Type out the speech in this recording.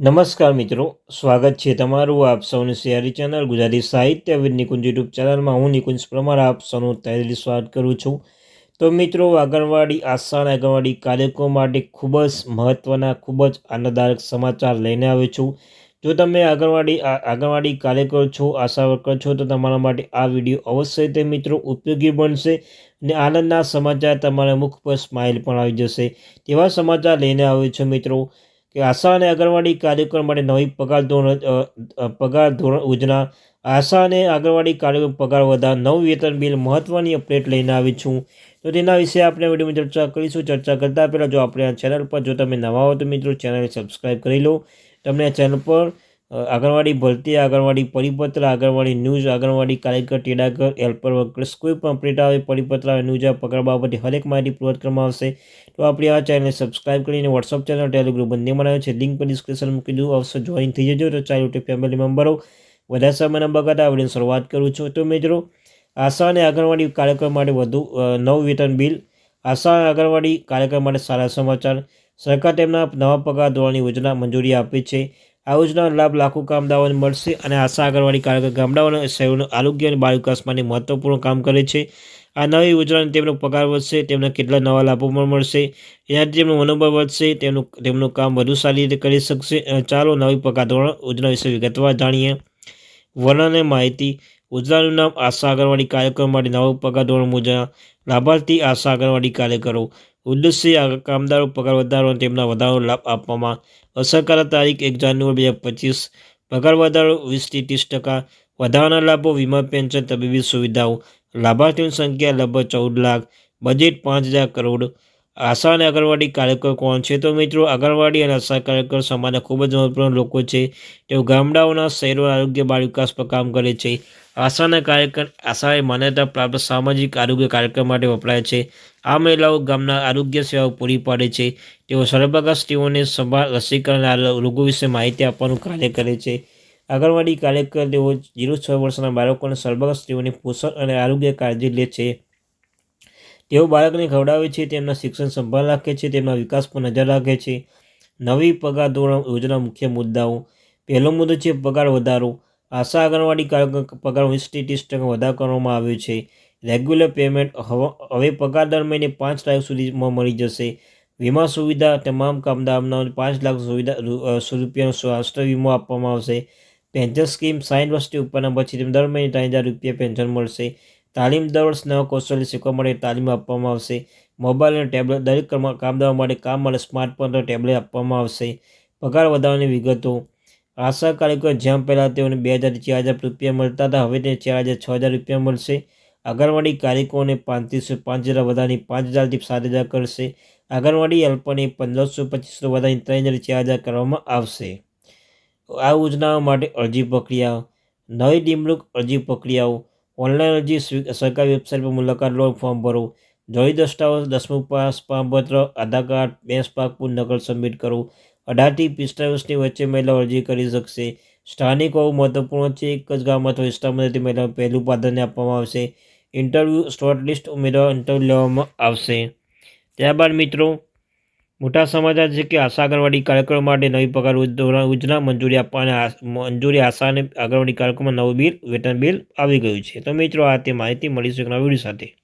નમસ્કાર મિત્રો, સ્વાગત છે તમારું આપ સૌની શેરી ચેનલ ગુજરાતી સાહિત્ય વિદ નિકુંજ યુટ્યુબ ચેનલમાં. હું નિકુંજ પ્રમાણ આપ સૌનું તહેલી સ્વાગત કરું છું. તો મિત્રો, આંગણવાડી, આસાન આંગણવાડી કાર્યક્રમો માટે ખૂબ જ મહત્ત્વના ખૂબ જ આનંદદાયક સમાચાર લઈને આવ્યો છું. જો તમે આંગણવાડી આંગણવાડી કાર્યકર છો, આશા વર્કર છો, તો તમારા માટે આ વીડિયો અવશ્ય તે મિત્રો ઉપયોગી બનશે અને આનંદના સમાચાર તમારા મુખ પર સ્માઇલ પણ આવી જશે. તેવા સમાચાર લઈને આવ્યો છું મિત્રો. કે આશા અને આંગણવાડી કાર્યક્રમ માટે નવી પગાર ધોરણ પગાર ધોરણ યોજના. આશા અને આંગણવાડી કાર્યક્રમ પગાર વધાર નવું વેતન બિલ મહત્ત્વની અપડેટ લઈને આવી છું. તો તેના વિશે આપણે વિડીયોમાં ચર્ચા કરીશું. ચર્ચા કરતાં પહેલાં જો આપણે આ ચેનલ પર જો તમે નવા હો તો મિત્રો ચેનલ સબસ્ક્રાઈબ કરી લો. તમને આ ચેનલ પર આંગણવાડી ભરતી, આંગણવાડી પરિપત્ર, આંગણવાડી ન્યૂઝ, આંગણવાડી કાર્યકર, ટેડાગર, હેલ્પર વર્કર્સ કોઈ પણ અપડેટ આવે પરિપત્ર આવે, ન્યૂઝ પગાર બાબતે હરેક માહિતી પૂરત કરવામાં આવશે. તો આપણે આ ચેનલને સબસ્ક્રાઇબ કરીને વોટ્સઅપ ચેનલ ટેલિગ્રુપ બંને બનાવ્યો છે લિંક પર ડિસ્ક્રિપ્શન મૂકી દઉં અવશ્ય જોઈન થઈ જજો. તો ચાલો તે ફેમિલી મેમ્બરો વધારે સમયના બગાડ આવડીને શરૂઆત કરું છું. તો મિત્રો, આશા અને આંગણવાડી કાર્યક્રમ માટે વધુ નવ વેતન બિલ, આશા આંગણવાડી કાર્યક્રમ માટે સારા સમાચાર. સરકાર તેમના નવા પગાર ધોરણની યોજના મંજૂરી આપી છે. આ યોજનાનો લાભ લાખો કામદારોને મળશે અને આશા આંગણવાડી કાર્યકર ગામડાઓના શહેરોનું આરોગ્ય અને બાળ વિકાસ માટે મહત્વપૂર્ણ કામ કરે છે. આ નવી યોજનાને તેમનો પગાર વધશે, તેમને કેટલા નવા લાભો પણ મળશે, એનાથી તેમનું મનોબળ વધશે, તેમનું તેમનું કામ વધુ સારી રીતે કરી શકશે. ચાલો નવી પગાર ધોરણ યોજના વિશે વિગતવાર જાણીએ. વર્ણન માહિતી. યોજનાનું નામ આશા આંગણવાડી કાર્યક્રમ માટે નવું પગાર ધોરણ મુજબ લાભાર્થી આશા આંગણવાડી કાર્યકરો ઉદ્દેશ્ય કામદારો પગાર વધારો અને તેમના વધારો લાભ આપવામાં અસરકારક તારીખ એક જાન્યુઆરી બે હજાર પચીસ, પગાર વધારો વીસથી ત્રીસ ટકા, વધારાના લાભો વીમા, પેન્શન, તબીબી સુવિધાઓ, લાભાર્થીઓની સંખ્યા લગભગ ચૌદ લાખ, બજેટ પાંચ હજાર કરોડ આશા અને આંગણવાડી કાર્યકર કોણ છે? તો મિત્રો આંગણવાડી અને આશા કાર્યકર સમાજના ખૂબ જ મહત્વપૂર્ણ લોકો છે. તેઓ ગામડાઓના શહેરો આરોગ્ય બાળ વિકાસ પર કામ કરે છે. આશાના કાર્યકર આશાએ માન્યતા પ્રાપ્ત સામાજિક આરોગ્ય કાર્યક્રમ માટે વપરાય છે. આ મહિલાઓ ગામના આરોગ્ય સેવાઓ પૂરી પાડે છે. તેઓ સર્વપ્રકાશ તેઓને સંભાળ, રસીકરણ રોગો વિશે માહિતી આપવાનું કાર્ય કરે છે. આંગણવાડી કાર્યકર તેઓ જીરો છ વર્ષના બાળકોને સર્વપ્રકાશ તેઓની પોષણ અને આરોગ્ય કાળજી લે છે. તેઓ બાળકને ખવડાવે છે, તેમના શિક્ષણ સંભાળ રાખે છે, તેમના વિકાસ પર નજર રાખે છે. નવી પગાર ધોરણ યોજના મુખ્ય મુદ્દાઓ. પહેલો મુદ્દો છે પગાર વધારો. આશા આંગણવાડી પગાર વીસથી ત્રીસ ટકા વધારો કરવામાં આવ્યો છે. રેગ્યુલર પેમેન્ટ હવે પગાર દર મહિને પાંચ તારીખ સુધીમાં મળી જશે. વીમા સુવિધા, તમામ કામદારોને પાંચ લાખ સુવિધા રૂપિયાનો સ્વાસ્થ્ય વીમો આપવામાં આવશે. પેન્શન સ્કીમ સાઠ વર્ષથી ઉપરના પછી દર મહિને ત્રણ હજાર રૂપિયા પેન્શન મળશે. તાલીમ દર વર્ષ નવા કૌશલ્ય શીખવા માટે તાલીમ આપવામાં આવશે. મોબાઈલ અને ટેબ્લેટ દરેક કામદારો માટે કામ માટે સ્માર્ટફોન અને ટેબ્લેટ આપવામાં આવશે. પગાર વધારવાની વિગતો. આશા કાર્યકરો જ્યાં પહેલાં તેઓને બે હજારથી ચાર હજાર રૂપિયા મળતા હતા, હવે તે ચાર હજાર છ હજાર રૂપિયા મળશે. આંગણવાડી કાર્યકરોને પાંત્રીસો પાંચ હજાર વધારી પાંચ હજારથી સાત હજાર કરશે. આંગણવાડી હેલ્પરને પંદરસો પચીસો વધારી ત્રણ હજાર ચાર હજાર કરવામાં આવશે. આ યોજનાઓ માટે અરજી પ્રક્રિયા. નવી નિમણૂક અરજી પ્રક્રિયાઓ. ઓનલાઈન અરજી સરકારી વેબસાઇટ પર મુલાકાત લો, ફોર્મ ભરો. જોઈ દસ્તાવેજ દસમું પાસ પ્રમાણપત્ર આધાર કાર્ડ, બેંક પાકપુર નકલ સબમિટ કરો. અઢારથી પિસ્તાળીસ વચ્ચે મહિલાઓ અરજી કરી શકશે. સ્થાનિક હોવું મહત્વપૂર્ણ છે. એક જ ગામ અથવા વિસ્તારમાં રહેતી મહિલાઓ પહેલું પ્રાધાન્ય આપવામાં આવશે. ઇન્ટરવ્યૂ શોર્ટ લિસ્ટ ઉમેદવાર, ઇન્ટરવ્યૂ લેવામાં આવશે. ત્યારબાદ મિત્રો મોટા સમાચાર છે કે આશા આંગણવાડી કાર્યક્રમ માટે નવી પગાર યોજના મંજૂરી આપવાની મંજૂરી આશાને આંગણવાડી કાર્યક્રમમાં નવું બિલ, વેતન બિલ આવી ગયું છે. તો મિત્રો, આ તે માહિતી મળીશું એક નવા સાથે.